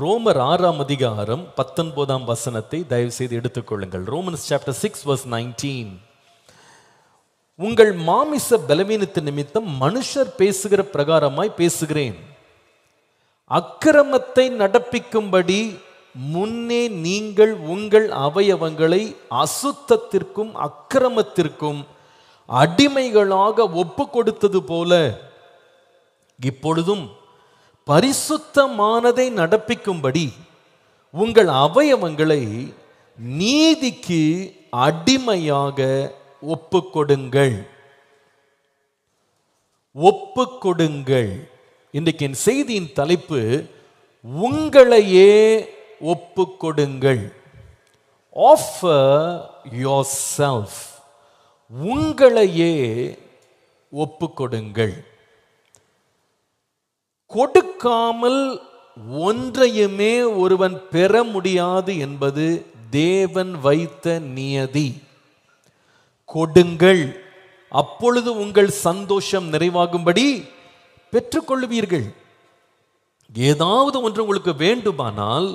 ரோமர் ஆறாம் அதிகாரம் பத்தொன்பதாம் வசனத்தை தயவு செய்து எடுத்துக்கொள்ளுங்கள். Romans chapter six verse nineteen உங்கள் மாமிச பலவீனத்து நிமித்தம் மனுஷர் பேசுகிற பிரகாரமாய் பேசுகிறேன். அக்கிரமத்தை நடப்பிக்கும்படி முன்னே நீங்கள் உங்கள் அவயவங்களை அசுத்தத்திற்கும் அக்கிரமத்திற்கும் அடிமைகளாக ஒப்பு கொடுத்தது போல இப்பொழுதும் பரிசுத்தமானதை நடப்பிக்கும்படி உங்கள் அவயவங்களை நீதிக்கு அடிமையாக ஒப்புக்கொடுங்கள். ஒப்புக்கொடுங்கள். இன்றைக்கு என் செய்தியின் தலைப்பு உங்களையே ஒப்புக்கொடுங்கள். ஆஃபர் யோர் செல்ஃப் உங்களையே ஒப்புக்கொடுங்கள். கொடுக்காமல் ஒன்றையுமே ஒருவன் பெற முடியாது என்பது தேவன் வைத்த நியதி. கொடுங்கள். அப்பொழுது உங்கள் சந்தோஷம் நிறைவாகும்படி பெற்றுக்கொள்வீர்கள் ஏதாவது ஒன்று உங்களுக்கு வேண்டுமானால்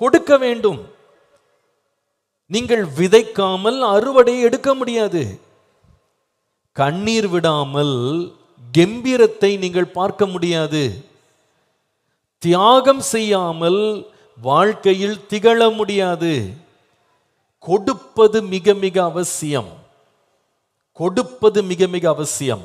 கொடுக்க வேண்டும். நீங்கள் விதைக்காமல் அறுவடை எடுக்க முடியாது. கண்ணீர் விடாமல் கம்பீரத்தை நீங்கள் பார்க்க முடியாது. தியாகம் செய்யாமல் வாழ்க்கையில் திகழ முடியாது. கொடுப்பது மிக மிக அவசியம். கொடுப்பது மிக மிக அவசியம்.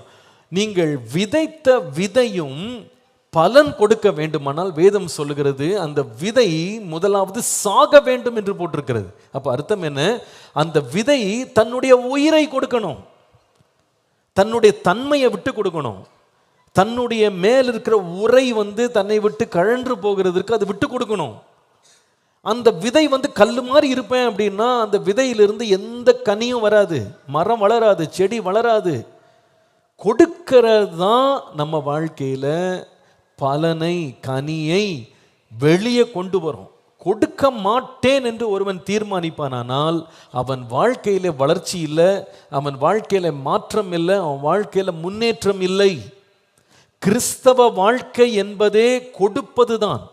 நீங்கள் விதைத்த விதையும் பலன் கொடுக்க வேண்டுமானால் வேதம் சொல்லுகிறது அந்த விதை முதலாவது சாக வேண்டும் என்று போட்டிருக்கிறது. அப்ப அர்த்தம் என்ன? அந்த விதை தன்னுடைய உயிரை கொடுக்கணும். தன்னுடைய தன்மையை விட்டு கொடுக்கணும். தன்னுடைய மேல் இருக்கிற உரை வந்து தன்னை விட்டு கழன்று போகிறதுக்கு அது விட்டு கொடுக்கணும். அந்த விதை வந்து கல் மாதிரி இருப்பேன் அப்படின்னா அந்த விதையிலிருந்து எந்த கனியும் வராது. மரம் வளராது செடி வளராது. கொடுக்கிறது தான் நம்ம வாழ்க்கையில் பலனை கனியை வெளியே கொண்டு வரும். கொடுக்க மாட்டேன் என்று ஒருவன் தீர்மானிப்பானால் அவன் வாழ்க்கையில் வளர்ச்சி இல்லை அவன் வாழ்க்கையில் மாற்றம் இல்லை அவன் வாழ்க்கையில் முன்னேற்றம் இல்லை. கிறிஸ்தவ வாழ்க்கை என்பதே கொடுப்பதுதான்.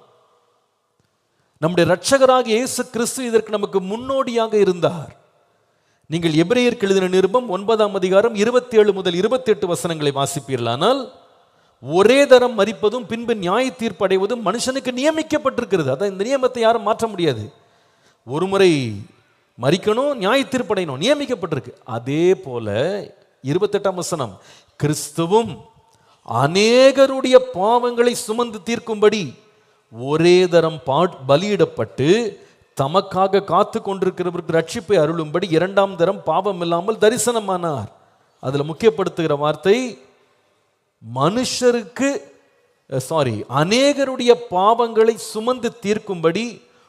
நம்முடைய ரட்சகராக இயேசு கிறிஸ்து இதற்கு நமக்கு முன்னோடியாக இருந்தார். நீங்கள் எபிரேயருக்கு எழுதின நிருபம் ஒன்பதாம் அதிகாரம் இருபத்தி ஏழு முதல் இருபத்தி எட்டு வசனங்களை வாசிப்பீர்களானால் ஒரே தரம் மறிப்பதும் பின்பு நியாய தீர்ப்படைவதும் மனுஷனுக்கு நியமிக்கப்பட்டிருக்கிறது. அதான் இந்த நியமத்தை யாரும் மாற்ற முடியாது. ஒரு முறை மறிக்கணும் நியாய தீர்ப்படையணும் நியமிக்கப்பட்டிருக்கு. அதே போல இருபத்தெட்டாம் வசனம் கிறிஸ்துவும் அநேகருடைய பாவங்களை சுமந்து தீர்க்கும்படி ஒரே தரம் பா பலியிடப்பட்டு தமக்காக காத்து கொண்டிருக்கிறவருக்கு ரட்சிப்பை அருளும்படி இரண்டாம் தரம் பாவம் இல்லாமல் தரிசனமானார். அதில் முக்கியப்படுத்துகிற வார்த்தை மனுஷருக்கு சாரி அநேகருடைய பாவங்களை சுமந்து தீர்க்கும்படி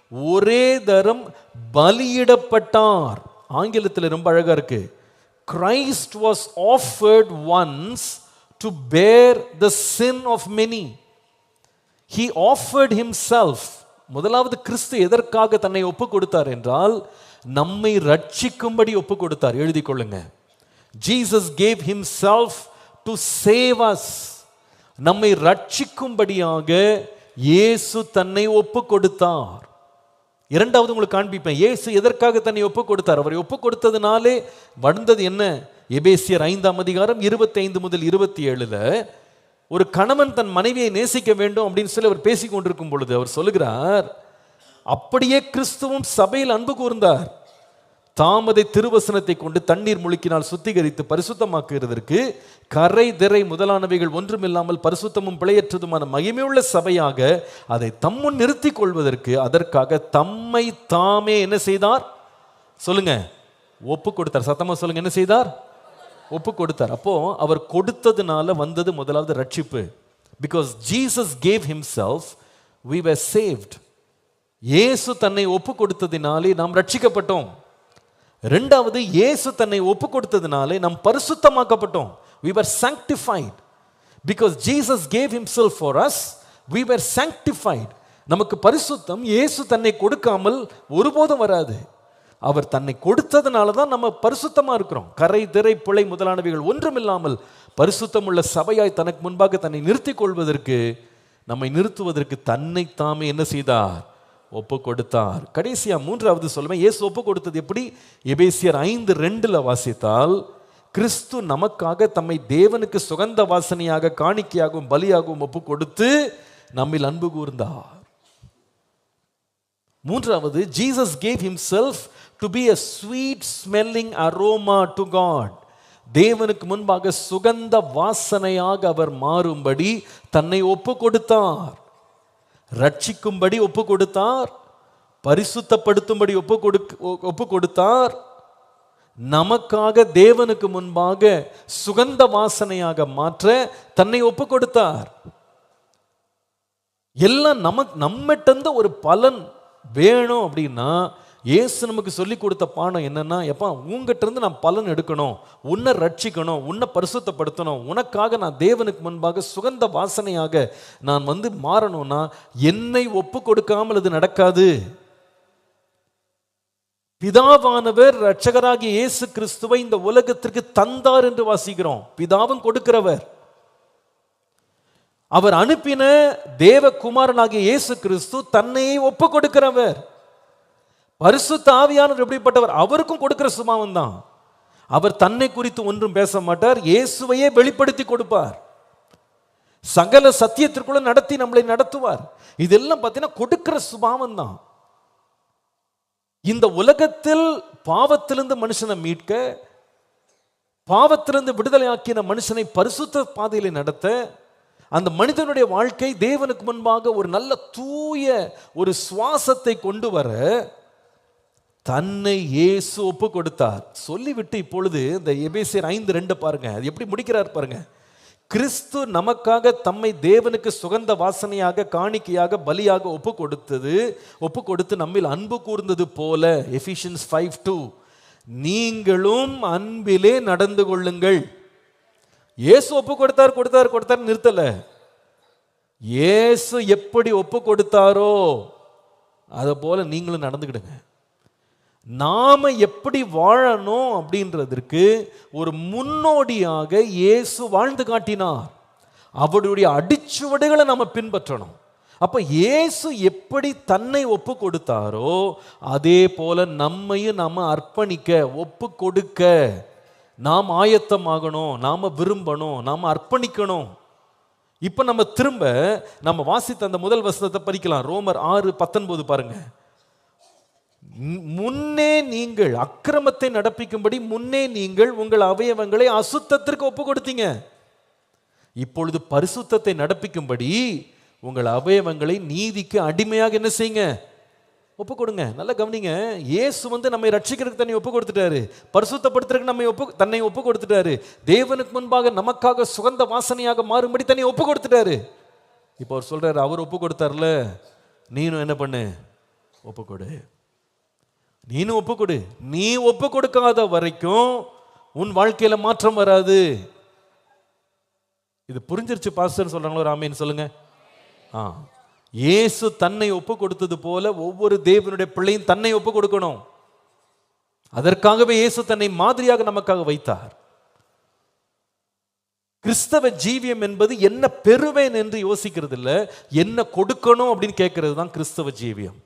ஒரே தரம் பலியிடப்பட்டார். ஆங்கிலத்தில் ரொம்ப அழகா இருக்கு. Christ was offered once to bear the sin of many he offered himself முதலாவது கிறிஸ்து எதற்காக தன்னை ஒப்பு கொடுத்தார் என்றால் நம்மை ரட்சிக்கும்படி ஒப்பு கொடுத்தார். எழுதி கொள்ளுங்க. Jesus gave himself to save us நம்மை ரட்சிக்கும்படியாக இயேசு தன்னை ஒப்பு கொடுத்தார் இரண்டாவது உங்களுக்கு காண்பிப்பேன். இயேசு எதற்காக தன்னை ஒப்பு கொடுத்தார் அவரை ஒப்பு கொடுத்ததுனாலே வந்தது என்ன? எபேசியர் ஐந்தாம் அதிகாரம் இருபத்தி ஐந்து முதல் இருபத்தி ஏழுல ஒரு கணவன் தன் மனைவியை நேசிக்க வேண்டும் அப்படின்னு சொல்லி அவர் பேசிக்கொண்டிருக்கும் பொழுது அவர் சொல்லுகிறார் அப்படியே கிறிஸ்துவும் சபையில் அன்பு கூர்ந்தார். தாமதை திருவசனத்தை கொண்டு தண்ணீர் முழுக்கினால் சுத்திகரித்து பரிசுத்தமாக்குகிறதற்கு கரை திரை முதலானவைகள் ஒன்றுமில்லாமல் பரிசுத்தமும் பிழையற்றதுமான மகிமையுள்ள சபையாக அதை தம்முன் நிறுத்தி கொள்வதற்கு அதற்காக தம்மை தாமே என்ன செய்தார்? சொல்லுங்க. ஒப்பு கொடுத்தார். சத்தமாக சொல்லுங்க. என்ன செய்தார்? ஒப்பு கொடுத்தார். அப்போ அவர் கொடுத்ததுனால வந்தது முதலாவது ரட்சிப்பு. Because Jesus gave himself we were saved இயேசு தன்னை ஒப்பு கொடுத்ததினாலே நாம் ரட்சிக்கப்பட்டோம். ரெண்டாவது இயேசு தன்னை ஒப்பு கொடுத்ததுனாலே நாம் பரிசுத்தமாக்கப்பட்டோம். We were because Jesus gave him himself for us we were sanctified நமக்கு பரிசுத்தம் இயேசு தன்னை கொடுக்காமல் ஒருபோதும் வராது. அவர் தன்னை கொடுத்ததுனால தான் நம்ம பரிசுத்தமா இருக்கிறோம். கரை திரை பிழை முதலானவைகள் ஒன்றுமில்லாமல் பரிசுத்தமுள்ள சபையாய் தனக்கு முன்பாக தன்னை நிறுத்திக் கொள்வதற்கு நம்மை நிறுத்துவதற்கு தன்னை தாமே என்ன செய்தார்? ஒப்பு கொடுத்தார் கடைசியா மூன்றாவது சொல்லுவேன் இயேசு ஒப்பு கொடுத்தது எப்படி? எபேசியர் ஐந்து ரெண்டுல வாசித்தால் கிறிஸ்து நமக்காக தம்மை தேவனுக்கு சுகந்த வாசனையாக காணிக்கையாகவும் பலியாகவும் ஒப்பு கொடுத்து நம்மில் அன்பு கூர்ந்தார். மூன்றாவது Jesus gave himself to be a sweet smelling aroma to God தேவனுக்கு முன்பாக சுகந்த வாசனையாக அவர் மாறும்படி தன்னை ஒப்பு கொடுத்தார் ரட்சிக்கும்படி ஒப்பு கொடுத்தார் பரிசுத்தப்படுத்தும்படி ஒப்பு கொடுக்க ஒப்பு கொடுத்தார் நமக்காக தேவனுக்கு முன்பாக சுகந்த வாசனையாக மாற்ற தன்னை ஒப்பு கொடுத்தார் எல்லாம் நமக்கு நம்மகிட்ட ஒரு பலன் வேணும் அப்படின்னா இயேசு நமக்கு சொல்லி கொடுத்த பாடம் என்னன்னா எப்பா உங்ககிட்ட இருந்து நான் பலன் எடுக்கணும் உன்னை ரட்சிக்கணும் உன்னை பரிசுத்தப்படுத்தணும் உனக்காக நான் தேவனுக்கு முன்பாக சுகந்த வாசனையாக நான் வந்து மாறணும்னா என்னை ஒப்பு கொடுக்காமல் அது நடக்காது. பிதாவானவர் ரட்சகராகிய இயேசு கிறிஸ்துவை இந்த உலகத்திற்கு தந்தார் என்று வாசிக்கிறோம். பிதாவும் கொடுக்கிறவர். அவர் அனுப்பின தேவகுமாரனாகிய இயேசு கிறிஸ்து தன்னையே ஒப்பு கொடுக்கிறவர். பரிசுத்த ஆவியானவர் எப்படிப்பட்டவர்? அவருக்கும் கொடுக்கிற சுபாவம் தான் அவர் தன்னை குறித்து ஒன்றும் பேச மாட்டார் இயேசுவையே வெளிப்படுத்தி கொடுப்பார். சகல சத்தியத்திற்குள்ள நடத்தி நம்மளை நடத்துவார். இதெல்லாம் பார்த்தீங்கன்னா கொடுக்கிற சுபாவம் தான் இந்த உலகத்தில் பாவத்திலிருந்து மனுஷனை மீட்க பாவத்திலிருந்து விடுதலையாக்கின மனுஷனை பரிசுத்த பாதையில நடத்த அந்த மனிதனுடைய வாழ்க்கை தேவனுக்கு முன்பாக ஒரு நல்ல தூய ஒரு சுவாசத்தை கொண்டு வர தன்னை இயேசு ஒப்பு கொடுத்தார். சொல்லிவிட்டு இப்பொழுது இந்த எபேசியர் ஐந்து ரெண்டு பாருங்க. அது எப்படி முடிக்கிறார் பாருங்க. கிறிஸ்து நமக்காக தம்மை தேவனுக்கு சுகந்த வாசனையாக காணிக்கையாக பலியாக ஒப்பு கொடுத்தது ஒப்பு கொடுத்து நம்மில் அன்பு கூர்ந்தது போல எஃபிஷியன்ஸ் ஃபைவ் டூ நீங்களும் அன்பிலே நடந்து கொள்ளுங்கள். இயேசு ஒப்பு கொடுத்தார் கொடுத்தார் கொடுத்தார் நிறுத்தல. இயேசு எப்படி ஒப்பு கொடுத்தாரோ அதை போல நீங்களும் நடந்துக்கிடுங்க. நாம் எப்படி வாழணும் அப்படின்றதற்கு ஒரு முன்னோடியாக இயேசு வாழ்ந்து காட்டினார். அவருடைய அடிச்சுவடுகளை நம்ம பின்பற்றணும். அப்போ இயேசு எப்படி தன்னை ஒப்பு கொடுத்தாரோ அதே போல நம்மையும் நாம் அர்ப்பணிக்க ஒப்பு கொடுக்க நாம் ஆயத்தமாகணும் நாம் விரும்பணும் நாம் அர்ப்பணிக்கணும். இப்போ நம்ம திரும்ப நம்ம வாசித்த அந்த முதல் வசனத்தை படிக்கலாம். ரோமர் ஆறு பத்தொன்பது பாருங்கள் முன்னே நீங்கள் அக்கிரமத்தை நடப்பிக்கும்படி முன்னே நீங்கள் உங்கள் அவயவங்களை அசுத்தத்திற்கு ஒப்பு கொடுத்தீங்க இப்பொழுது பரிசுத்தத்தை நடப்பிக்கும்படி உங்கள் அவயவங்களை நீதிக்கு அடிமையாக என்ன செய்யுங்க? ஒப்பு கொடுங்க நல்லா கவனிங்க. இயேசு வந்து நம்மை ரட்சிக்கிறதுக்கு தன்னை ஒப்பு கொடுத்துட்டாரு பரிசுத்தப்படுத்துறதுக்கு நம்மை ஒப்பு தன்னை ஒப்பு கொடுத்துட்டாரு தேவனுக்கு முன்பாக நமக்காக சுகந்த வாசனையாக மாறும்படி தன்னை ஒப்பு கொடுத்துட்டாரு இப்போ அவர் சொல்றாரு அவர் ஒப்பு கொடுத்தார்ல நீனும் என்ன பண்ணு? ஒப்பு கொடு நீனும் ஒப்பு கொடு நீ ஒப்பு கொடுக்காத வரைக்கும் உன் வாழ்க்கையில மாற்றம் வராது. இது புரிஞ்சிருச்சு பாஸ்டர் சொல்றாங்களோ ராமின்னு சொல்லுங்க. ஆ. இயேசு தன்னை ஒப்பு கொடுத்தது போல ஒவ்வொரு தேவனுடைய பிள்ளையும் தன்னை ஒப்பு கொடுக்கணும் அதற்காகவே இயேசு தன்னை மாதிரியாக நமக்காக வைத்தார். கிறிஸ்தவ ஜீவியம் என்பது என்ன பெறுவேன் என்று யோசிக்கிறது இல்லை என்ன கொடுக்கணும் அப்படின்னு கேட்கறது தான் கிறிஸ்தவ ஜீவியம்.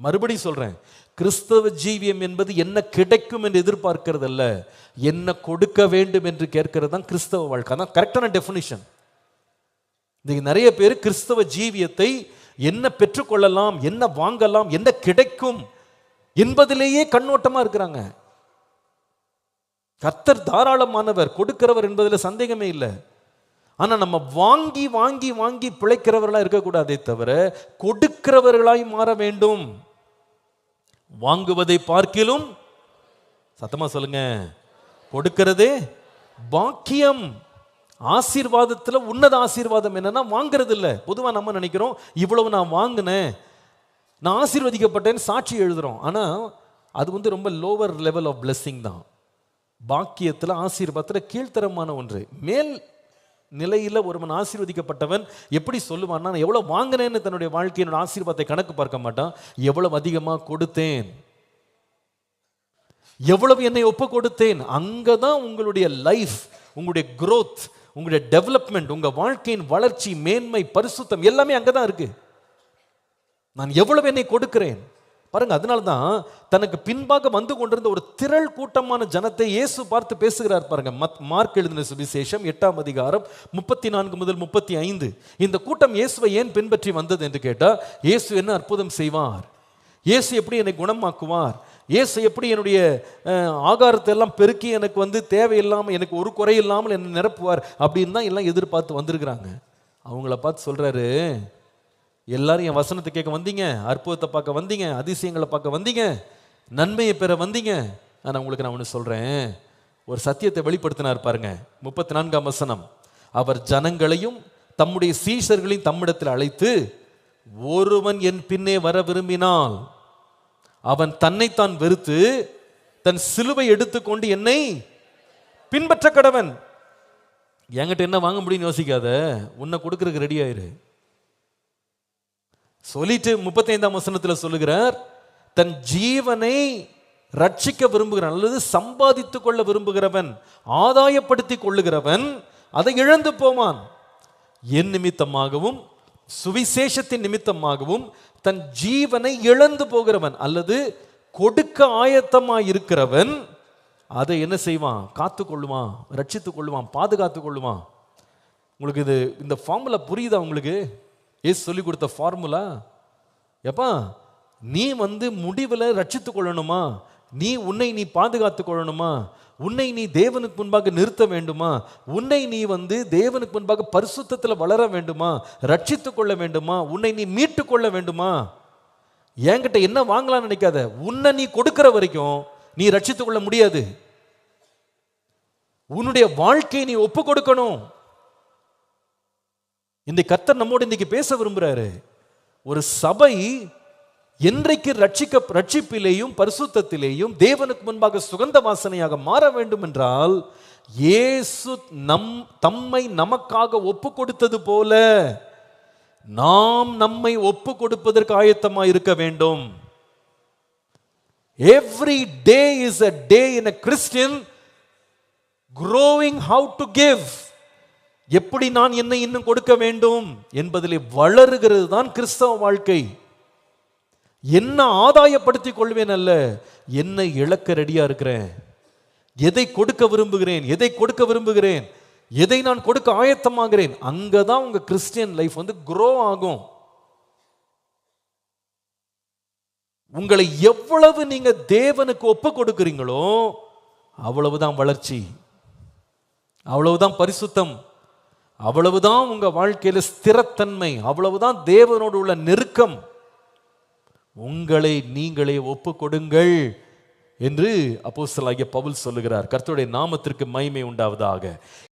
மறுபடி சொல்றேன் கிறிஸ்தவ ஜீவியம் என்பது என்ன கிடைக்கும் என்று எதிர்பார்க்கிறது அல்ல என்ன கொடுக்க வேண்டும் என்று கேட்கிறது தான் கிறிஸ்தவ வாழ்க்கை. தான் கரெக்டான டெஃபினிஷன் இன்னைக்கு நிறைய பேர் கிறிஸ்தவ ஜீவியத்தை என்ன பெற்றுக்கொள்ளலாம் என்ன வாங்கலாம் என்ன கிடைக்கும் என்பதிலேயே கண்ணோட்டமா இருக்கிறாங்க. கர்த்தர் தாராளமானவர் கொடுக்கிறவர் என்பதில் சந்தேகமே இல்லை. ஆனால் நம்ம வாங்கி வாங்கி வாங்கி பிழைக்கிறவர்களாக இருக்கக்கூடாதே தவிர கொடுக்கிறவர்களாய் மாற வேண்டும். வாங்குவதை பார்க்கிலும் சத்தமாக சொல்லுங்க கொடுக்கிறதே பாக்கியம். ஆசீர்வாதத்தில் உன்னத ஆசீர்வாதம் என்னன்னா வாங்குறது இல்லை பொதுவாக நம்ம நினைக்கிறோம் இவ்வளவு நான் வாங்கினேன் நான் ஆசீர்வதிக்கப்பட்டேன்னு சாட்சி எழுதுகிறோம் ஆனால் அது வந்து ரொம்ப லோவர் லெவல் ஆஃப் பிளெஸ்ஸிங் தான். பாக்கியத்தில் ஆசீர்வாதத்தில் கீழ்த்தரமான ஒன்று. மேல் நிலையில் ஒருவன் ஆசீர்வதிக்கப்பட்டவன் எப்படி சொல்லுவான் நான் எவ்வளோ வாங்கினேன்னு தன்னுடைய வாழ்க்கையினோட ஆசீர்வாதத்தை கணக்கு பார்க்க மாட்டான். எவ்வளவு அதிகமாக கொடுத்தேன். எவ்வளவு என்னை ஒப்பு கொடுத்தேன். அங்கதான் உங்களுடைய லைஃப் உங்களுடைய க்ரோத் உங்களுடைய டெவலப்மெண்ட் உங்கள் வாழ்க்கையின் வளர்ச்சி மேன்மை பரிசுத்தம் எல்லாமே அங்கே தான் இருக்கு. நான் எவ்வளவு என்னை கொடுக்கிறேன். பாருங்க அதனால தான் தனக்கு பின்பாக வந்து கொண்டிருந்த ஒரு திரள் கூட்டமான ஜனத்தை இயேசு பார்த்து பேசுகிறார் பாருங்க. மத் மார்க் எழுதின சுவிசேஷம் எட்டாம் அதிகாரம் முப்பத்தி நான்கு முதல் முப்பத்தி ஐந்து இந்த கூட்டம் இயேசுவை ஏன் பின்பற்றி வந்தது என்று கேட்டால் இயேசு என்ன அற்புதம் செய்வார். இயேசு எப்படி என்னை குணமாக்குவார். இயேசு எப்படி என்னுடைய ஆகாரத்தை எல்லாம் பெருக்கி எனக்கு வந்து தேவையில்லாமல் எனக்கு ஒரு குறை இல்லாமல் என்னை நிரப்புவார் அப்படின்னு தான் எல்லாம் எதிர்பார்த்து வந்திருக்கிறாங்க. அவங்கள பார்த்து சொல்கிறாரு எல்லாரும் என் வசனத்தை கேட்க வந்தீங்க அற்புதத்தை பார்க்க வந்தீங்க அதிசயங்களை பார்க்க வந்தீங்க நன்மையை பெற வந்தீங்க. நான் உங்களுக்கு நான் ஒன்று சொல்கிறேன் ஒரு சத்தியத்தை வெளிப்படுத்தினார் பாருங்க முப்பத்தி நான்காம் வசனம். அவர் ஜனங்களையும் தம்முடைய சீஷர்களையும் தம்மிடத்தில் அழைத்து ஒருவன் என் பின்னே வர விரும்பினால் அவன் தன்னைத்தான் வெறுத்து தன் சிலுவை எடுத்துக்கொண்டு என்னை பின்பற்ற கடவன். என்கிட்ட என்ன வாங்க முடியும்னு யோசிக்காத உன்னை கொடுக்கறதுக்கு ரெடி ஆயிரு. சொல்லிட்டு முப்பத்தைந்தாம் வசனத்தில் சொல்லுகிறார் தன் ஜீவனை ரட்சிக்க விரும்புகிறான் அல்லது சம்பாதித்துக் கொள்ள விரும்புகிறவன் ஆதாயப்படுத்தி கொள்ளுகிறவன் அதை இழந்து போவான். என் நிமித்தமாகவும் சுவிசேஷத்தின் நிமித்தமாகவும் தன் ஜீவனை இழந்து போகிறவன் அல்லது கொடுக்க ஆயத்தமாய் இருக்கிறவன் அதை என்ன செய்வான்? காத்து கொள்ளுவான் ரட்சித்துக் கொள்ளுவான் பாதுகாத்து கொள்ளுவான். உங்களுக்கு இது இந்த ஃபார்முலா புரியுதா உங்களுக்கு? ஏசு சொல்லி கொடுத்த ஃபார்முலா எப்பா நீ வந்து முடிவில் ரட்சித்து கொள்ளணுமா? நீ உன்னை நீ பாதுகாத்து கொள்ளணுமா? உன்னை நீ தேவனுக்கு முன்பாக நிறுத்த வேண்டுமா? உன்னை நீ வந்து தேவனுக்கு முன்பாக பரிசுத்தத்தில் வளர வேண்டுமா? ரட்சித்து கொள்ள வேண்டுமா? உன்னை நீ மீட்டு கொள்ள வேண்டுமா? என்கிட்ட என்ன வாங்கலாம்னு நினைக்காத. உன்னை நீ கொடுக்கிற வரைக்கும் நீ ரட்சித்து கொள்ள முடியாது. உன்னுடைய வாழ்க்கையை நீ ஒப்பு கொடுக்கணும். இந்த கர்த்தர் நம்மோடு இன்னைக்கு பேச விரும்புகிறாரு ஒரு சபை என்றைக்கு ரட்சிக்க ரட்சிப்பிலேயும் பரிசுத்தத்திலேயும் தேவனுக்கு முன்பாக சுகந்த வாசனையாக மாற வேண்டும் என்றால் இயேசு நம் தம்மை நமக்காக ஒப்பு கொடுத்தது போல நாம் நம்மை ஒப்பு கொடுப்பதற்கு ஆயத்தமாக இருக்க வேண்டும். Every day is a day in a Christian growing how to give. எப்படி நான் என்னை இன்னும் கொடுக்க வேண்டும் என்பதிலே வளருகிறது தான் கிறிஸ்தவ வாழ்க்கை. என்ன ஆதாயப்படுத்தி கொள்வேன் அல்ல என்னை இழக்க ரெடியா இருக்கிறேன். எதை கொடுக்க விரும்புகிறேன் எதை கொடுக்க விரும்புகிறேன் எதை நான் கொடுக்க ஆயத்தமாகிறேன் அங்கதான் உங்க கிறிஸ்டியன் லைஃப் வந்து குரோ ஆகும். உங்களை எவ்வளவு நீங்க தேவனுக்கு ஒப்பு கொடுக்குறீங்களோ அவ்வளவுதான் வளர்ச்சி அவ்வளவுதான் பரிசுத்தம். அவ்வளவுதான் உங்க வாழ்க்கையில ஸ்திரத்தன்மை அவ்வளவுதான் தேவனோடு உள்ள நெருக்கம். உங்களை நீங்களே ஒப்பு கொடுங்கள் என்று அப்போஸ்தலனாகிய பவுல் சொல்லுகிறார். கர்த்தருடைய நாமத்திற்கு மகிமை உண்டாவதாக.